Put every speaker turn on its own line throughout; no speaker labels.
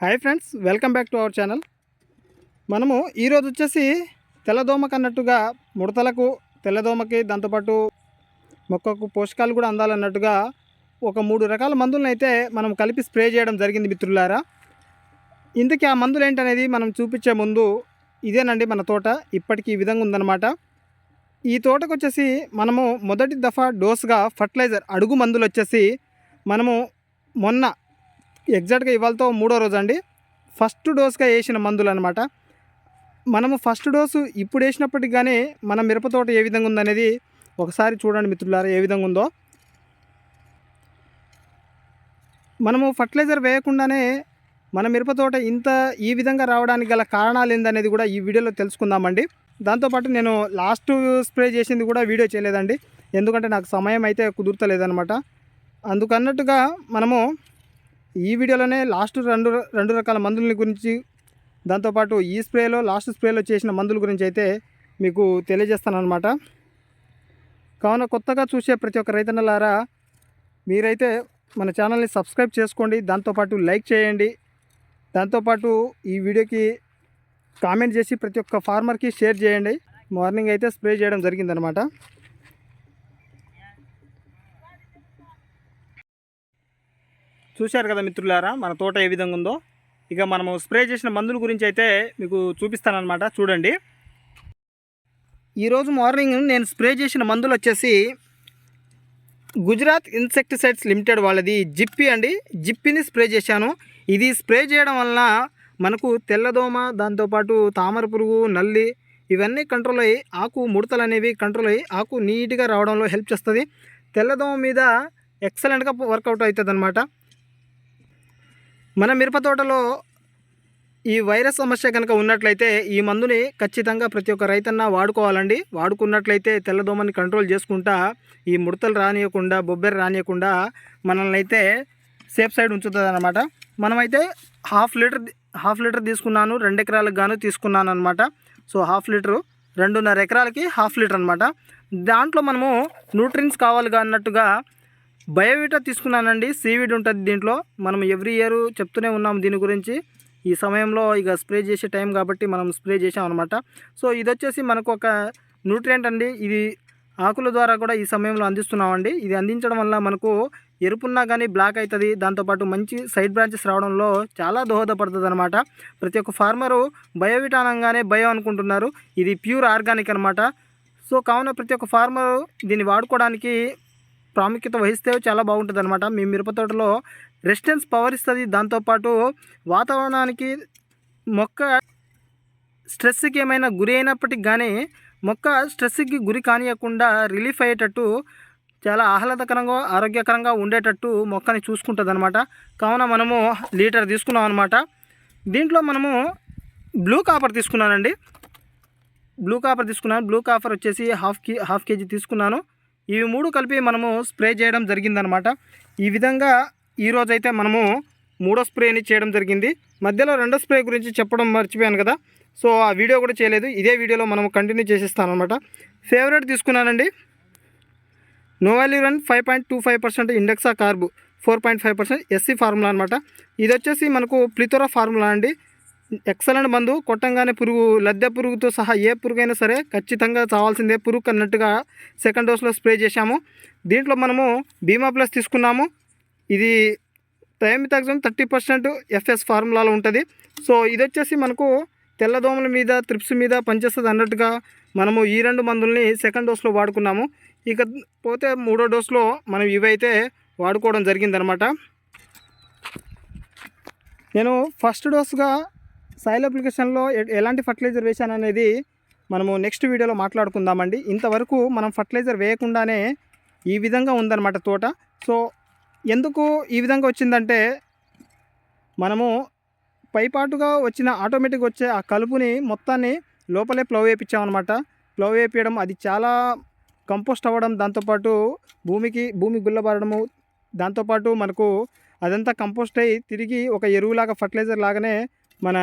Hi friends welcome back to our channel మనము ఈరోజు వచ్చేసి తెల్లదోమకు అన్నట్టుగా ముడతలకు తెల్లదోమకి దాంతోపాటు మొక్కకు పోషకాలు కూడా అందాలన్నట్టుగా ఒక మూడు రకాల మందులను అయితే మనం కలిపి స్ప్రే చేయడం జరిగింది మిత్రులారా. ఇందుకే ఆ మందులు ఏంటనేది మనం చూపించే ముందు ఇదేనండి మన తోట ఇప్పటికీ ఈ విధంగా ఉందన్నమాట. ఈ తోటకు వచ్చేసి మనము మొదటి దఫా డోస్గా ఫర్టిలైజర్ అడుగు మందులు వచ్చేసి మనము మొన్న ఎగ్జాక్ట్గా ఇవాళతో మూడో రోజు అండి ఫస్ట్ డోస్గా వేసిన మందులు అనమాట మనము ఫస్ట్ డోసు ఇప్పుడు వేసినప్పటికి కానీ మన మిరపతోట ఏ విధంగా ఉందనేది ఒకసారి చూడండి మిత్రులారా ఏ విధంగా ఉందో. మనము ఫర్టిలైజర్ వేయకుండానే మన మిరపతోట ఇంత ఈ విధంగా రావడానికి గల కారణాలు ఏందనేది కూడా ఈ వీడియోలో తెలుసుకుందామండి. దాంతోపాటు నేను లాస్ట్ స్ప్రే చేసింది కూడా వీడియో చేయలేదండి. ఎందుకంటే నాకు సమయం అయితే కుదురుతలేదనమాట అందుకన్నట్టుగా మనము ఈ వీడియోలోనే లాస్ట్ రెండు రెండు రకాల మందుల గురించి దాంతోపాటు ఈ స్ప్రేలో లాస్ట్ స్ప్రేలో చేసిన మందుల గురించి అయితే మీకు తెలియజేస్తానమాట కావున కొత్తగా చూసే ప్రతి ఒక్క రైతన్నలారా మీరైతే మన ఛానల్ని సబ్స్క్రైబ్ చేసుకోండి దాంతోపాటు లైక్ చేయండి దాంతోపాటు ఈ వీడియోకి కామెంట్ చేసి ప్రతి ఒక్క ఫార్మర్కి షేర్ చేయండి. మార్నింగ్ అయితే స్ప్రే చేయడం జరిగిందనమాట చూశారు కదా మిత్రులారా మన తోట ఏ విధంగా ఉందో? ఇక మనము స్ప్రే చేసిన మందుల గురించి అయితే మీకు చూపిస్తానమాట చూడండి. ఈరోజు మార్నింగ్ నేను స్ప్రే చేసిన మందులు వచ్చేసి గుజరాత్ ఇన్సెక్టిసైడ్స్ లిమిటెడ్ వాళ్ళది జిప్పి అండి. జిప్పిని స్ప్రే చేశాను. ఇది స్ప్రే చేయడం వలన మనకు తెల్లదోమ దాంతోపాటు తామర పురుగు నల్లి ఇవన్నీ కంట్రోల్ అయ్యి ఆకు ముడతలు అనేవి కంట్రోల్ అయ్యి ఆకు నీట్గా రావడంలో హెల్ప్ చేస్తుంది. తెల్లదోమ మీద ఎక్సలెంట్గా వర్కౌట్ అవుతుంది అనమాట మన మిరప తోటలో ఈ వైరస్ సమస్య కనుక ఉన్నట్లయితే ఈ మందుని ఖచ్చితంగా ప్రతి ఒక్క రైతన్న వాడుకోవాలండి. వాడుకున్నట్లయితే తెల్లదోమని కంట్రోల్ చేసుకుంటా ఈ ముడతలు రానియకుండా బొబ్బెర రానియకుండా మనల్ని అయితే సేఫ్ సైడ్ ఉంచుతుంది అనమాట మనమైతే హాఫ్ లీటర్ హాఫ్ లీటర్ తీసుకున్నాను రెండు ఎకరాలకు గాను తీసుకున్నాను అనమాట సో హాఫ్ లీటరు రెండున్నర ఎకరాలకి హాఫ్ లీటర్ అనమాట దాంట్లో మనము న్యూట్రిన్స్ కావాలి అన్నట్టుగా బయోవిటా తీసుకున్నానండి. సీవీడ్ ఉంటుంది దీంట్లో. మనం ఎవ్రీ ఇయర్ చెప్తూనే ఉన్నాం దీని గురించి. ఈ సమయంలో ఇక స్ప్రే చేసే టైం కాబట్టి మనం స్ప్రే చేసాం అనమాట సో ఇది వచ్చేసి మనకు ఒక న్యూట్రియంట్ అండి. ఇది ఆకుల ద్వారా కూడా ఈ సమయంలో అందిస్తున్నామండి. ఇది అందించడం వల్ల మనకు ఎరుపున్నా కానీ బ్లాక్ అవుతుంది దాంతోపాటు మంచి సైడ్ బ్రాంచెస్ రావడంలో చాలా దోహదపడుతుంది అనమాట ప్రతి ఒక్క ఫార్మరు బయోవిటా అనగానే బయో అనుకుంటున్నారు. ఇది ప్యూర్ ఆర్గానిక్ అనమాట సో కావున ప్రతి ఒక్క ఫార్మరు దీన్ని వాడుకోవడానికి ప్రాముఖ్యత వహిస్తే చాలా బాగుంటుంది అనమాట మీ మిరప తోటలో రెసిస్టెన్స్ పవర్ ఇస్తుంది. దాంతోపాటు వాతావరణానికి మొక్క స్ట్రెస్కి ఏమైనా గురి అయినప్పటికి కానీ మొక్క స్ట్రెస్కి గురి కానియకుండా రిలీఫ్ అయ్యేటట్టు చాలా ఆహ్లాదకరంగా ఆరోగ్యకరంగా ఉండేటట్టు మొక్కని చూసుకుంటుంది అనమాట కావున మనము లీటర్ తీసుకున్నాం అనమాట దీంట్లో మనము బ్లూ కాపర్ తీసుకున్నానండి. బ్లూ కాపర్ తీసుకున్నాను. బ్లూ కాపర్ వచ్చేసి హాఫ్ కే హాఫ్ కేజీ తీసుకున్నాను. ఇవి మూడు కలిపి మనము స్ప్రే చేయడం జరిగిందనమాట. ఈ విధంగా ఈరోజు అయితే మనము మూడో స్ప్రేని చేయడం జరిగింది. మధ్యలో రెండో స్ప్రే గురించి చెప్పడం మర్చిపోయాను కదా. సో ఆ వీడియో కూడా చేయలేదు. ఇదే వీడియోలో మనం కంటిన్యూ చేసేస్తాను అనమాట ఫేవరెట్ తీసుకున్నానండి. Novaluron five point two five percent indoxacarb four point five percent SC formula అనమాట ఇది వచ్చేసి మనకు ప్లితోరా ఫార్ములా అండి. ఎక్సలెంట్ మందు కొట్టంగానే పురుగు లద్దె పురుగుతో సహా ఏ పురుగైనా సరే ఖచ్చితంగా చావాల్సిందే పురుగు అన్నట్టుగా సెకండ్ డోస్లో స్ప్రే చేశాము. దీంట్లో మనము బీమా ప్లస్ తీసుకున్నాము. ఇది థైమితాక్సిన్ థర్టీ పర్సెంట్ ఎఫ్ఎస్ ఫార్ములాలో ఉంటుంది. సో ఇది వచ్చేసి మనకు తెల్లదోమల మీద త్రిప్స్ మీద పనిచేస్తుంది అన్నట్టుగా మనము ఈ రెండు మందుల్ని సెకండ్ డోస్లో వాడుకున్నాము. ఇక పోతే మూడో డోస్లో మనం ఇవైతే వాడుకోవడం జరిగిందనమాట. నేను ఫస్ట్ డోస్గా సాయిల్ అప్లికేషన్లో ఎలాంటి ఫర్టిలైజర్ వేశాను అనేది మనము నెక్స్ట్ వీడియోలో మాట్లాడుకుందామండి. ఇంతవరకు మనం ఫర్టిలైజర్ వేయకుండానే ఈ విధంగా ఉందన్నమాట తోట. సో ఎందుకు ఈ విధంగా వచ్చిందంటే మనము పైపాటుగా వచ్చిన ఆటోమేటిక్ వచ్చే ఆ కలుపుని మొత్తాన్ని లోపలే ప్లవ్ వేయించామన్నమాట ప్లవ్ వేపించడం అది చాలా కంపోస్ట్ అవ్వడం దాంతోపాటు భూమికి భూమి గుల్లబారడము దాంతోపాటు మనకు అదంతా కంపోస్ట్ అయ్యి తిరిగి ఒక ఎరువులాగా ఫర్టిలైజర్ లాగానే మన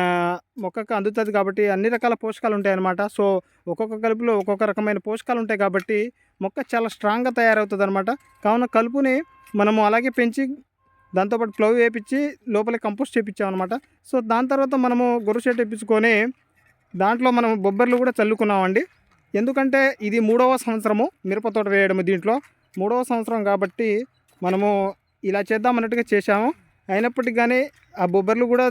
మొక్కకు అందుతుంది కాబట్టి అన్ని రకాల పోషకాలు ఉంటాయి అన్నమాట సో ఒక్కొక్క కలుపులో ఒక్కొక్క రకమైన పోషకాలు ఉంటాయి కాబట్టి మొక్క చాలా స్ట్రాంగ్గా తయారవుతుంది అనమాట కావున కలుపుని మనము అలాగే పెంచి దాంతోపాటు ప్లవ్ వేపించి లోపల కంపోస్ట్ చేపించాం సో దాని తర్వాత మనము గొర్రె ఇప్పించుకొని దాంట్లో మనం బొబ్బర్లు కూడా చల్లుకున్నామండి. ఎందుకంటే ఇది మూడవ సంవత్సరము మిరప తోట వేయడం దీంట్లో. మూడవ సంవత్సరం కాబట్టి మనము ఇలా చేద్దాం అన్నట్టుగా చేశాము. అయినప్పటికీ కానీ ఆ బొబ్బర్లు కూడా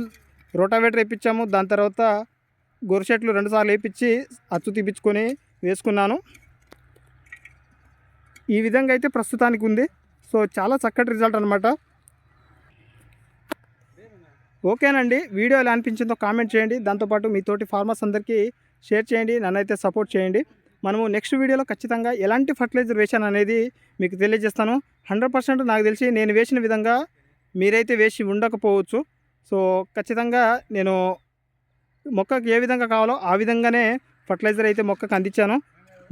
రోటావేటర్ వేయించాము దాని తర్వాత గొర్రె రెండుసార్లు వేయించి అచ్చు తీపించుకొని వేసుకున్నాను. ఈ విధంగా అయితే ప్రస్తుతానికి ఉంది. సో చాలా చక్కటి రిజల్ట్ అనమాట ఓకేనండి. వీడియో ఎలా అనిపించిందో కామెంట్ చేయండి. దాంతోపాటు మీ తోటి ఫార్మర్స్ అందరికీ షేర్ చేయండి. నన్నైతే సపోర్ట్ చేయండి. మనము నెక్స్ట్ వీడియోలో ఖచ్చితంగా ఎలాంటి ఫర్టిలైజర్ వేసాను అనేది మీకు తెలియజేస్తాను. హండ్రెడ్ పర్సెంట్ నాకు తెలిసి నేను వేసిన విధంగా మీరైతే వేసి ఉండకపోవచ్చు. సో ఖచ్చితంగా నేను మొక్కకు ఏ విధంగా కావాలో ఆ విధంగానే ఫర్టిలైజర్ అయితే మొక్కకు అందించాను.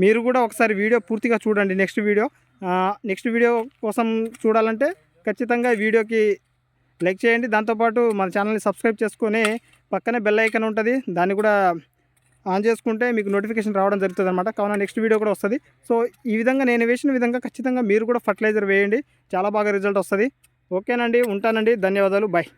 మీరు కూడా ఒకసారి వీడియో పూర్తిగా చూడండి నెక్స్ట్ వీడియో. నెక్స్ట్ వీడియో కోసం చూడాలంటే ఖచ్చితంగా వీడియోకి లైక్ చేయండి. దాంతోపాటు మన ఛానల్ని సబ్స్క్రైబ్ చేసుకొని పక్కనే బెల్ ఐకన్ ఉంటుంది. దాన్ని కూడా ఆన్ చేసుకుంటే మీకు నోటిఫికేషన్ రావడం జరుగుతుంది అనమాట కావున నెక్స్ట్ వీడియో కూడా వస్తుంది. సో ఈ విధంగా నేను వేసిన విధంగా ఖచ్చితంగా మీరు కూడా ఫర్టిలైజర్ వేయండి. చాలా బాగా రిజల్ట్ వస్తుంది. ఓకేనండి ఉంటానండి. ధన్యవాదాలు. బాయ్